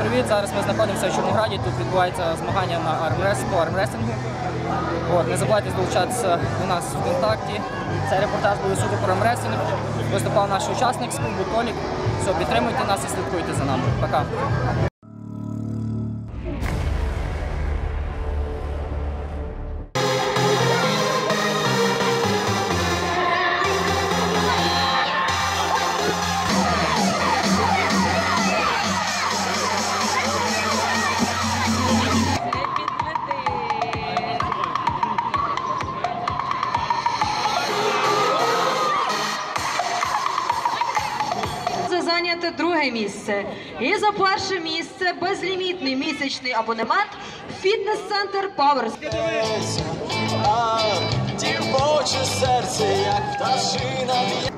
привіт! Зараз ми знаходимося в Чорнограді. Тут відбувається змагання на армрес по армресингу. От, не забувайте долучатися до нас в контакті. Цей репортаж буде суто про армресинг. Виступав наш учасник з клубу Толік. Все, підтримуйте нас і слідкуйте за нами. Пока. Це зайняте друге місце. І за перше місце безлімітний місячний абонемент фітнес-центр. А, дівоче серце, як пташина б'є.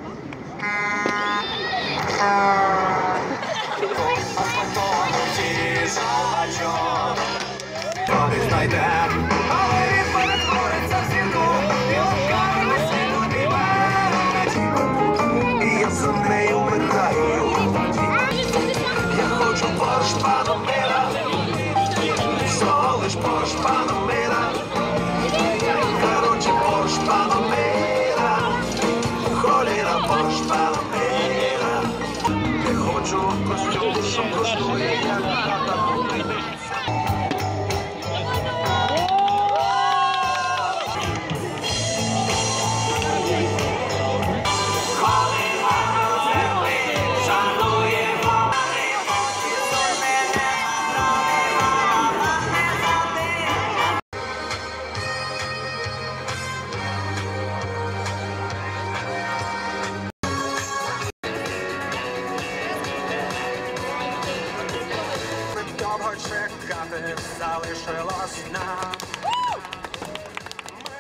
Чекати залишилось нам.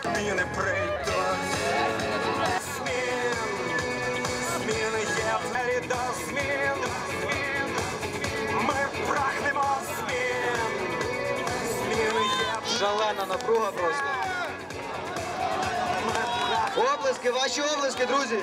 Ми не прийдуть. Змін, зміни є двері до змін. Ми прагнемо змін. Зміни є Шалена напруга просто. Облески, ваші облески, друзі.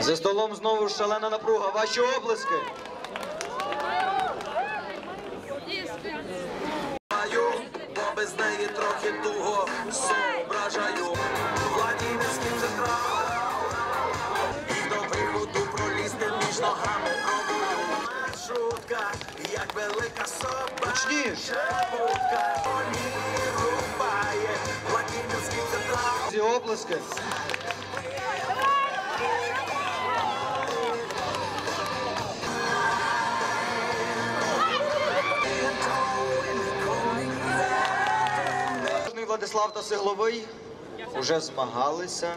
За столом знову шалена напруга. Ваші облески. Маю, бо без неї трохи туго зображаю. Владимирський централ. І до виходу пролізти між ногами пробую. Шутка, як велика собака. Будка, мені рубає. Владимирський централ. Ці облески. Владислав та Сигловий вже змагалися.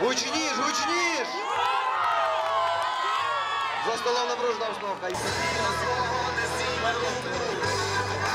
Гучніш, гучніш! За столом напружена обстановка.